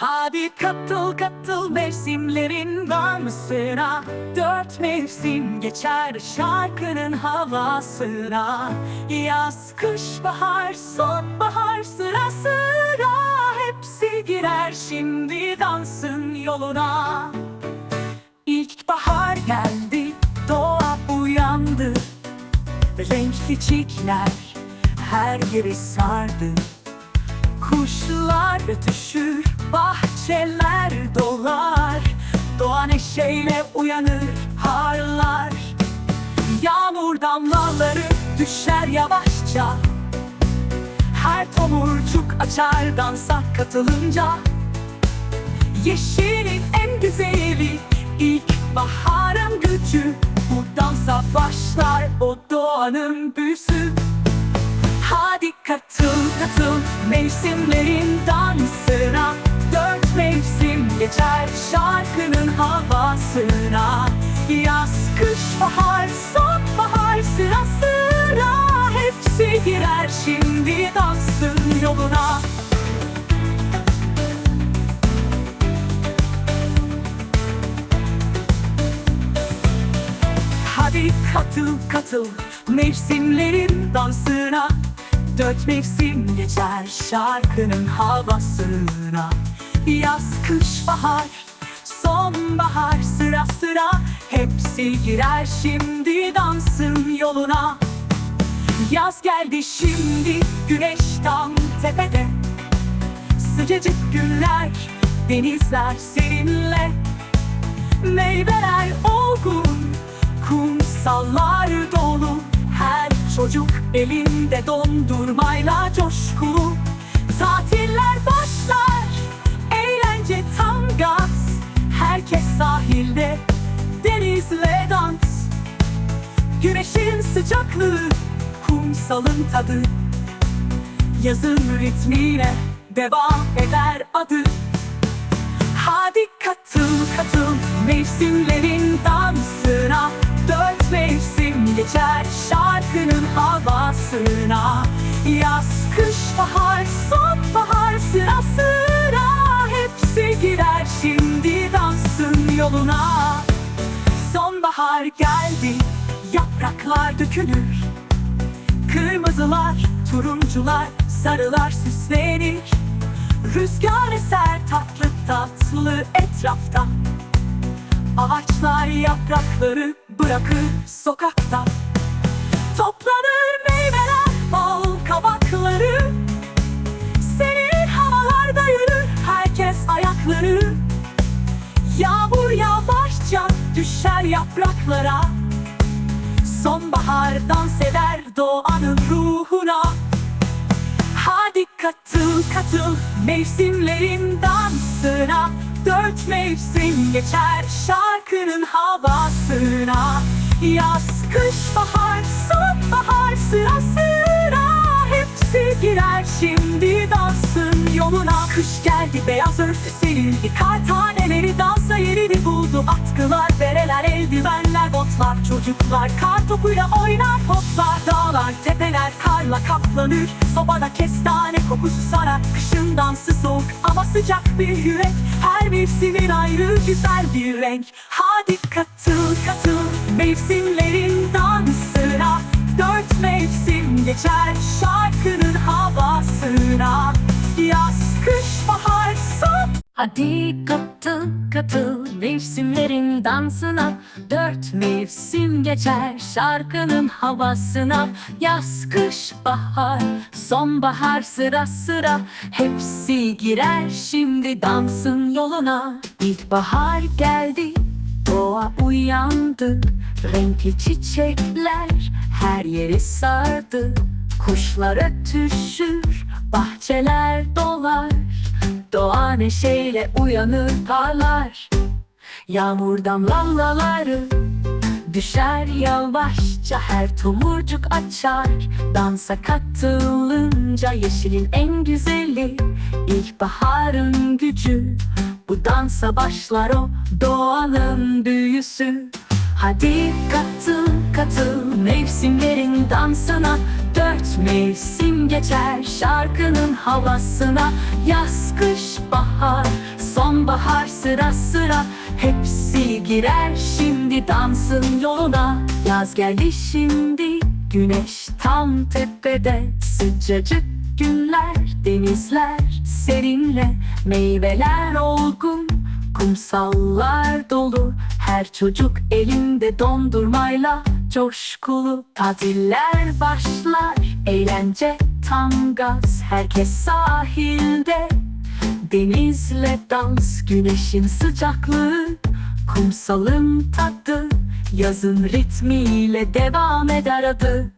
Hadi katıl katıl mevsimlerin dansına Dört mevsim geçer şarkının havasına. Yaz, kış, bahar, sonbahar sıra sıra. Hepsi girer şimdi dansın yoluna. İlkbahar geldi, doğa uyandı. Renkli çiçekler her yeri sardı. Kuşlar ötüşür, bahçeler dolar. Doğa neşeyle uyanır, harlar. Yağmur damlaları düşer yavaşça. Her tomurcuk açar dansa katılınca. Yeşilin en güzeli ilkbaharın gücü. Bu dansa başlar o doğanın büyüsü Hadi katıl katıl mevsimlerin dansına geçer şarkının havasına. Yaz, kış, bahar, sonbahar sıra sıra. Hepsi girer şimdi dansın yoluna. Hadi katıl katıl mevsimlerin dansına. Dört mevsim geçer şarkının havasına Yaz, kış, bahar, sonbahar sıra sıra. Hepsi girer şimdi dansın yoluna. Yaz geldi şimdi güneş tam tepede. Sıcacık günler denizler seninle. Meyveler olgun Kumsallar dolu. Her çocuk elinde dondurmayla coşkulu. Tatiller başlar sahilde Denizle dans. Güneşin sıcaklığı Kumsalın tadı. Yazın ritmiyle Devam eder adı. Hadi katıl katıl mevsimlerin dansına. Dört mevsim geçer şarkının havasına. Yaz, kış, bahar, yoluna. Sonbahar geldi, yapraklar dökülür. Kırmızılar, turuncular, sarılar süslenir. Rüzgar eser tatlı tatlı etrafta. Ağaçlar yaprakları bırakır sokakta. Toplanır düşer yapraklara. Sonbahar dans eder doğanın ruhuna. Hadi katıl katıl mevsimlerin dansına. Dört mevsim geçer şarkının havasına. Yaz, kış, bahar, sonbahar sıra sıra Hepsi girer şimdi dansın yoluna. Kış geldi beyaz örtü serildi. Kar taneleri dansa yerini buldu. Atkılar, bereler, eldivenler, botlar Çocuklar kar topuyla oynar poplar Dağlar, tepeler karla kaplanır. Sobada kestane kokusu sarar Kışın dansı soğuk ama sıcak bir yürek. Her mevsimin ayrı güzel bir renk. Hadi katıl katıl mevsimlerin dansına. Dört mevsim geçer şarkının havasına. Yaz, kış, bahar, son. Hadi katıl katıl mevsimlerin dansına Dört mevsim geçer şarkının havasına. Yaz, kış, bahar, sonbahar sıra sıra Hepsi girer şimdi dansın yoluna. İlkbahar geldi, doğa uyandı Renkli çiçekler her yeri sardı. Kuşlar ötüşür, bahçeler dolar Doğa neşeyle uyanır parlar Yağmur damlaları Düşer yavaşça her tomurcuk açar. Dansa katılınca yeşilin en güzeli İlkbaharın gücü. Bu dansa başlar o doğanın büyüsü. Hadi katıl katıl mevsimlerin dansına. Dört mevsim geçer şarkının havasına. Yaz, kış, bahar, Sonbahar sıra sıra hepsi girer şimdi dansın yoluna. Yaz geldi şimdi güneş tam tepede. Sıcacık günler denizler serinle Meyveler olgun kumsallar dolu. Her çocuk elinde dondurmayla coşkulu Tatiller başlar. Eğlence tam gaz Herkes sahilde Denizle dans, güneşin sıcaklığı Kumsalın tadı, yazın ritmiyle devam eder adı.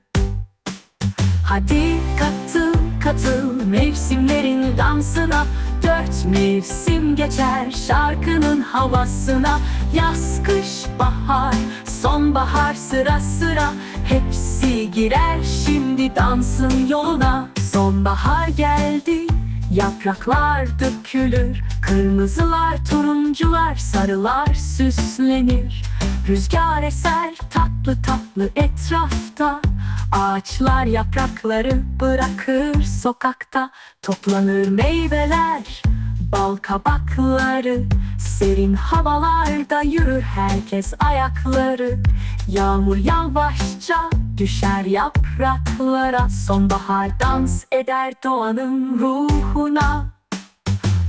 Hadi katıl katıl mevsimlerin dansına. Dört mevsim geçer şarkının havasına. Yaz, kış, bahar, sonbahar sıra sıra. Hepsi girer şimdi dansın yoluna. Sonbahar geldi Yapraklar dökülür Kırmızılar, turuncular, sarılar süslenir. Rüzgar eser tatlı tatlı etrafta Ağaçlar yaprakları bırakır sokakta. Toplanır meyveler, bal kabakları. Serin havalarda yürür herkes ayakları. Yağmur yavaşça düşer yapraklara. Sonbahar dans eder doğanın ruhuna.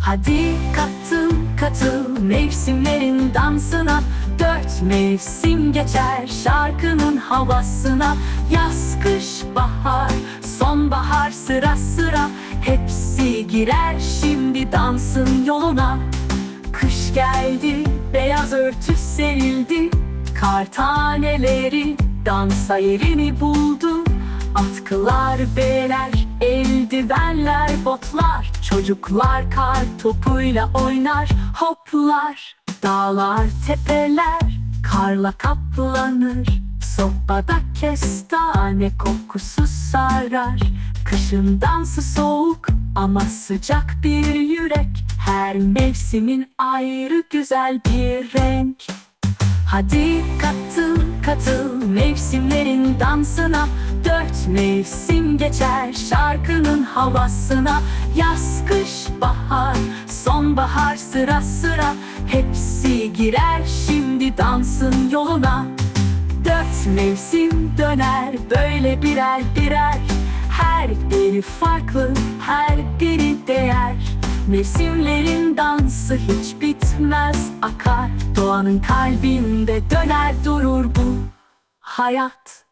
Hadi katıl katıl mevsimlerin dansına. Dört mevsim geçer şarkının havasına. Yaz, kış, bahar, sonbahar sıra sıra Hepsi girer şimdi dansın yoluna. Kış geldi, beyaz örtü serildi. Kar taneleri dansa yerini buldu. Atkılar, beler, eldivenler, botlar. Çocuklar kar topuyla oynar, hoplar. Dağlar, tepeler karla kaplanır. Sobada kestane kokusu sarar Kışın dansı soğuk ama sıcak bir yürek. Her mevsimin ayrı güzel bir renk. Hadi katıl katıl mevsimlerin dansına. Dört mevsim geçer şarkının havasına. Yaz, kış, bahar, sonbahar sıra sıra. Hepsi girer şimdi dansın yoluna. Dört mevsim döner böyle birer birer Her biri farklı, her biri değer. Mevsimlerin dansı hiç bitmez akar. Doğanın kalbinde döner durur bu hayat